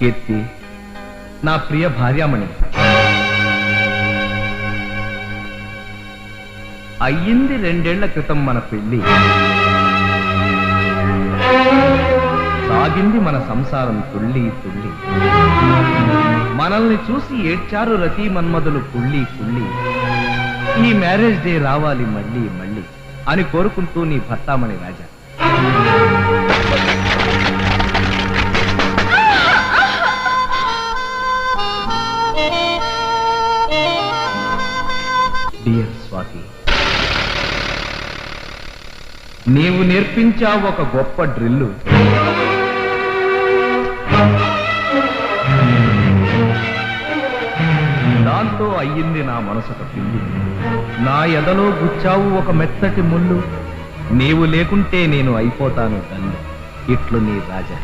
కీర్తి నా ప్రియ భార్యామణి. అయ్యింది రెండేళ్ళ క్రితం మన పెళ్ళి సాగింది మన సంసారం తుళ్ళి తుళ్ళి. మనల్ని చూసి ఏడ్చారు రతి మన్మధులు కుళ్ళి కుళ్ళి ఈ మ్యారేజ్ డే రావాలి మళ్ళీ మళ్ళీ అని కోరుకుంటూ నీ భర్తామణి రాజా. డియర్ స్వాతి నీవు నేర్పించావు ఒక గొప్ప డ్రిల్లు. దాంతో అయ్యింది నా మనసొక పిల్లి. నా ఎదలో గుచ్చావు ఒక మెత్తటి ముళ్ళు. నీవు లేకుంటే నేను అయిపోతాను తల్లి. ఇట్లు నీ రాజా.